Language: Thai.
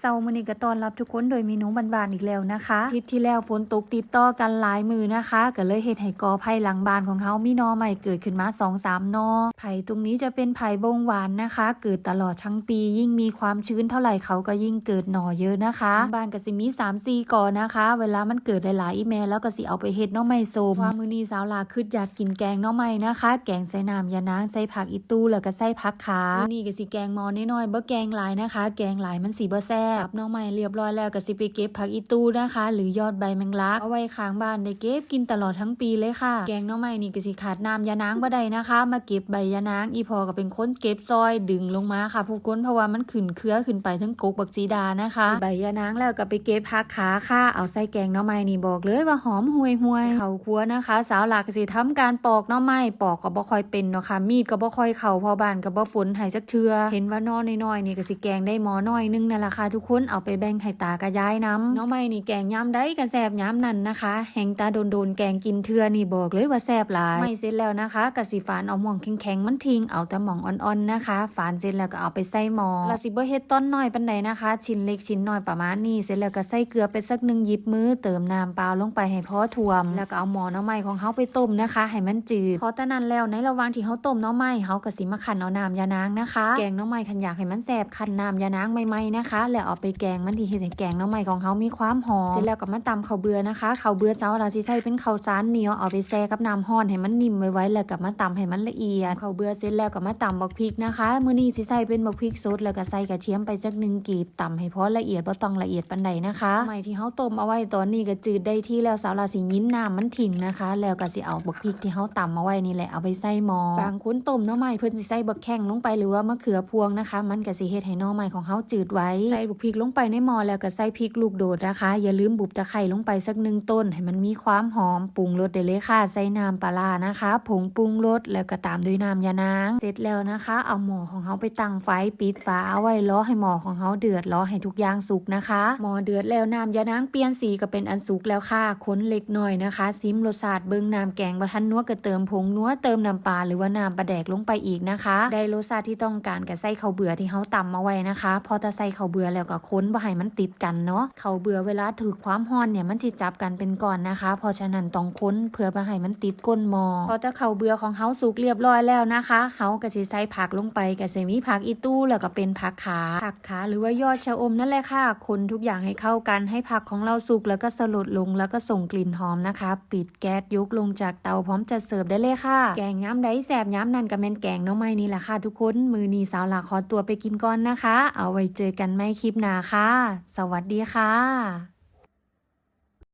เซามือนี้ก็ตอนรับทุกคนโดยเมนูบานๆอีกแล้วนะคะทิตย์ที่แล้วฝนตกติดต่อกันหลายมือนะคะ ก็เลยเฮ็ดให้กอไผ่หลังบานของเขามีนอใหม่เกิดขึ้นมา2-3หนอไผ่ตรงนี้จะเป็นไผ่บงหวานนะคะ เกิดตลอดทั้งปี ยิ่งมีความชื้นเท่าไหร่เขาก็ยิ่งเกิดหน่อเยอะนะคะบานก็สิมี3-4กอนะคะ เวลามันเกิดหลายๆอีแม่แล้วก็สิเอาไปเฮ็ดน่อไม้ส้มว่ามือนี้สาวลาคิดอยากกินแกงน่อไม้นะคะ แกงใส่น้ำยานางใส่ผักอีตู้แล้วก็ใส่ผักขามือนี้ก็สิแกงมอน้อยๆบ่แกงหลายนะคะ แกงหลายมันสิบ่แซ่บน่องไม้เรียบร้อยแล้วก็สิไปเก็บผักอีตู้นะคะ หรือยอดใบแมงลักเอาไว้ข้างบ้านได้เก็บกินตลอดทั้งปีเลยค่ะ แกงน่องไม้นี่ก็สิขาดน้ำยานางบ่ได้นะคะ มาเก็บใบยานางอีพอก็เป็นคนเก็บซอยดึงลงมาค่ะผู้คนเพราะว่ามันขึ้นเครือขึ้นไปทั้งกกบักจีดานะคะ ใบยานางแล้วก็ไปเก็บผักขาค่ะเอาใส่แกงน่องไม้นี่บอกเลยว่าหอมห่วยห่วยเขาครัวนะคะ สาวหลักก็สิทำการปอกน่องไม้ปอกก็บ่ค่อยเป็นเนาะค่ะมีดก็บ่ค่อยเข้าพอบานก็บ่ฝนให้จักเทือเห็นว่านอน้อยๆนี่ก็สิแกงได้หมอน้อยนึงนั่นล่ะค่ะทุกคนเอาไปแบ่งให้ตากระยายน้ำน่องไม้นี่แกงยามได้ก็แซบยามนั้นนะคะ แหงตาโดนๆแกงกินเทือนี่บอกเลยว่าแซบหลายไม่เสร็จแล้วนะคะก็สิฝานเอาหม่องแข็งๆมันทิ้งเอาแต่หม่องอ่อนๆนะคะ ฝานเสร็จแล้วก็เอาไปใส่หม้อเราสิบ่เฮ็ดต้นน้อยปานใดนะคะ ชิ้นเล็กชิ้นน้อยประมาณนี้เสร็จแล้วก็ใส่เกลือไปสักหนึ่งหยิบมือเติมน้ำเปล่าลงไปให้พอท่วม แล้วก็เอาหม้อน้ำไม้ของเฮาไปต้มนะคะ ให้มันจืดพอตะนั้นแล้วในระหว่างที่เฮาต้มน้ำไม้เฮาก็สิมาคั่นเอาน้ำยานางนะคะ แกงน้ำไม้คันอยากให้มันแซบคั่นน้ำยานางใหม่ๆนะคะ แล้วเอาไปแกงมันที่เฮ็ดให้แกงหน้ำไม้ของเฮามีความหอมเสร็จแล้วก็มาตำข้าวเบื่อนะคะข้าวเบื่อเจ้าเราสิใช้เป็นข้าวสารเหนียวเอาไปแช่กับน้ำร้อนให้มันนิ่มไว้ๆแล้วก็มาตำให้มันละเอียดข้าวเบื่อเสร็จแล้วก็มาตำบักพริกนะคะมื้อนี้สิใส่เป็นบักพริกสดแล้วก็ใส่กระเทียมไปจักหนึ่งกีบตำให้พอละเอียดบ่ต้องละเอียดปานใดนะคะไม้ที่เฮาต้มเอาไว้ตอนนี้ก็จืดได้ที่แล้วสาวราสิยิ้นน้ำมันทิ้งนะคะ แล้วก็สิเอาบักพริกที่เฮาตำเอาไว้นี่แหละเอาไปใส่หม้อบางคนต้มหน้อไม้เพิ่นสิใส่บักแข้งลงไปหรือว่ามะเขือพวงนะคะ มันก็สิเฮ็ดให้หน้อไม้ของเฮาจืดไว้ใส่บักพริกลงไปในหม้อแล้วก็ใส่พริกลูกโดดนะคะ อย่าลืมบุบตะไคร้ลงไปสักหนึ่งต้น ให้มันมีความหอมปรุงรสได้เลยค่ะ ใส่น้ำปลานะคะ ผงปรุงรสแล้วก็ตามด้วยน้ำยานาง เสร็จแล้วนะคะ เอาหม้อของเฮาไปตั้งไฟปิดฝาเอาไว้รอให้หม้อของเฮาเดือดรอให้ทุกอย่างสุกนะคะหม้อเดือดแล้วน้ำยานางเปลี่ยนสีก็เป็นอันสุกแล้วค่ะคนเล็กหน้อยนะคะซิมรสชาติเบิ่งน้ำแกงบ่ทันนัวก็เติมผงนัวเติมน้ำปลาหรือว่าน้ำปลาแดกลงไปอีกนะคะ ได้รสชาติที่ต้องการก็ใส่ข้าวเบื่อที่เฮาตำมาไว้นะคะ พอจะใส่ข้าวเบื่อแล้วก็ค้นบ่ให้มันติดกันเนาะเขาเบื่อเวลาถือความร้อนเนี่ยมันสิจับกันเป็นก้อนนะคะ เพราะฉะนั้นต้องค้นเพื่อบ่ให้มันติดก้นหม้อพอจะข้าเบื่อของเฮาสุกเรียบร้อยแล้วนะคะเฮาก็สิใส่ผักลงไปก็สิมีผักอีตู้แล้วก็เป็นผักขาผักขาหรือว่ายอดชะอมนั่นแหละค่ะ คนทุกอย่างให้เข้ากันให้ผักของเราสุกแล้วก็สลดลงแล้วก็ส่งกลิ่นหอมนะคะ ปิดแก๊สยกลงจากเตาพร้อมจะเสิร์ฟได้เลยค่ะ แกงย้ำได้แสบย้ำนั่นก็แมนแกงน้องไม้นี่แหละค่ะทุกคนมือนีสาวหลักขอตัวไปกินก่อนนะคะ เอาไว้เจอกันไม่คลิปหน้าค่ะ สวัสดีค่ะ